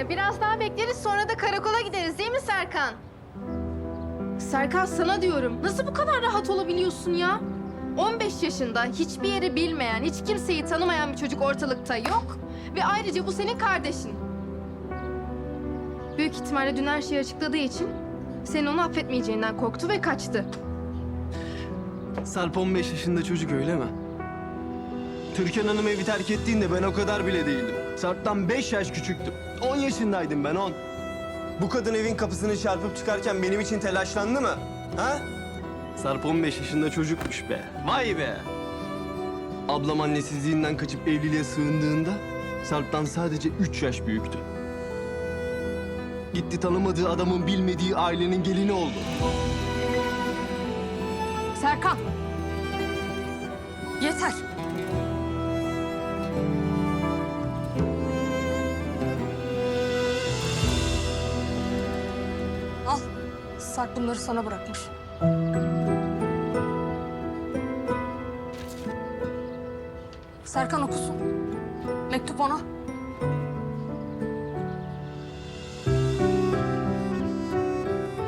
Ee, biraz daha bekleriz sonra da karakola gideriz değil mi Serkan? Serkan sana diyorum. Nasıl bu kadar rahat olabiliyorsun ya? 15 yaşında hiçbir yeri bilmeyen, hiç kimseyi tanımayan bir çocuk ortalıkta yok. Ve ayrıca bu senin kardeşin. Büyük ihtimalle dün her şeyi açıkladığı için senin onu affetmeyeceğinden korktu ve kaçtı. Sarp 15 yaşında çocuk öyle mi? Türkan Hanım evi terk ettiğinde ben o kadar bile değildim. Sarp'tan 5 yaş küçüktüm. 10 yaşındaydım ben 10. Bu kadın evin kapısını çarpıp çıkarken benim için telaşlandı mı? Ha? Sarp 15 yaşında çocukmuş be. Vay be. Ablam annesizliğinden kaçıp evliliğe sığındığında Sarp'tan sadece 3 yaş büyüktü. Gitti tanımadığı adamın bilmediği ailenin gelini oldu. Serkan. Yeter. Sarp bunları sana bırakmış. Serkan okusun. Mektup ona.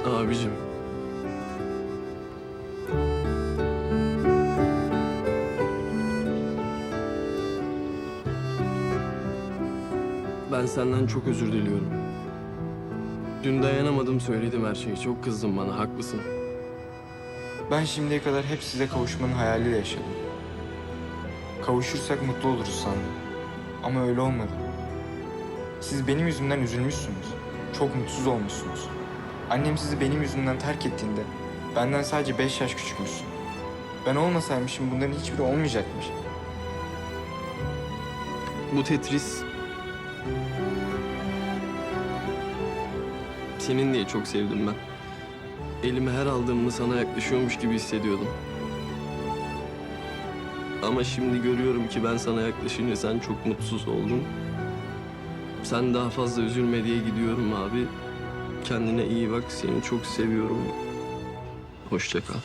Abicim. Ben senden çok özür diliyorum. Dün dayanamadım söyledim her şeyi. Çok kızdın bana haklısın. Ben şimdiye kadar hep size kavuşmanın hayaliyle yaşadım. Kavuşursak mutlu oluruz sandım. Ama öyle olmadı. Siz benim yüzümden üzülmüşsünüz. Çok mutsuz olmuşsunuz. Annem sizi benim yüzümden terk ettiğinde benden sadece beş yaş küçükmüşsün. Ben olmasaymışım bunların hiçbiri olmayacakmış. Bu Tetris... Senin diye çok sevdim ben. Elime her aldığımda sana yaklaşıyormuş gibi hissediyordum. Ama şimdi görüyorum ki ben sana yaklaşınca sen çok mutsuz oldun. Sen daha fazla üzülme diye gidiyorum abi. Kendine iyi bak. Seni çok seviyorum. Hoşça kal.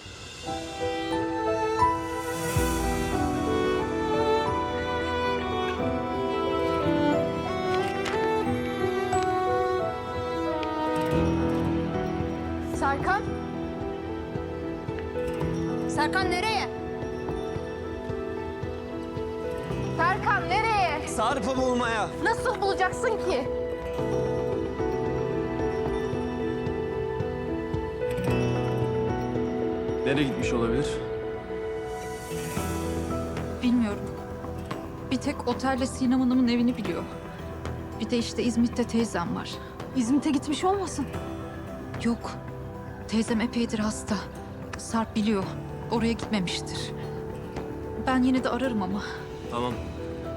Serkan? Serkan nereye? Serkan nereye? Sarp'ı bulmaya. Nasıl bulacaksın ki? Nereye gitmiş olabilir? Bilmiyorum. Bir tek otelle Sinem Hanım'ın evini biliyor. Bir de işte İzmit'te teyzem var. İzmit'e gitmiş olmasın? Yok. Teyzem epeydir hasta. Sarp biliyor. Oraya gitmemiştir. Ben yine de ararım ama. Tamam.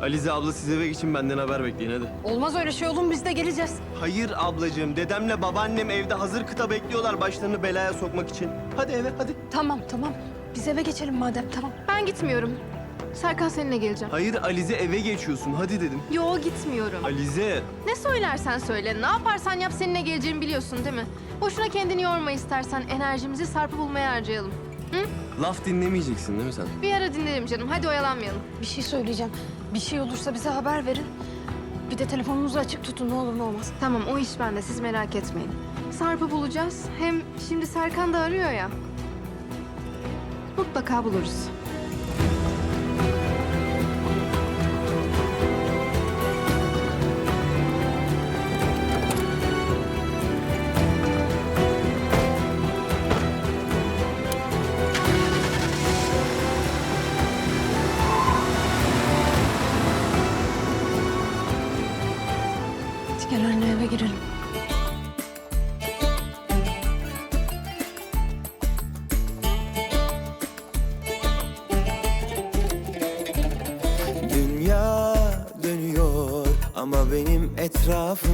Alize abla siz eve geçin benden haber bekleyin hadi. Olmaz öyle şey oğlum biz de geleceğiz. Hayır ablacığım. Dedemle babaannem evde hazır kıta bekliyorlar başlarını belaya sokmak için. Hadi eve hadi. Tamam tamam. Biz eve geçelim madem tamam. Ben gitmiyorum. Serkan seninle geleceğim. Hayır Alize eve geçiyorsun hadi dedim. Yo gitmiyorum. Alize. Ne söylersen söyle, ne yaparsan yap seninle geleceğimi biliyorsun değil mi? Boşuna kendini yorma istersen enerjimizi Sarp'ı bulmaya harcayalım. Laf dinlemeyeceksin değil mi sen? Bir ara dinlerim canım, hadi oyalanmayalım. Bir şey söyleyeceğim. Bir şey olursa bize haber verin. Bir de telefonunuzu açık tutun ne olur ne olmaz. Tamam o iş bende, siz merak etmeyin. Sarp'ı bulacağız. Hem şimdi Serkan da arıyor ya. Mutlaka buluruz. Gel anne eve girelim. Dünya dönüyor ama benim etrafım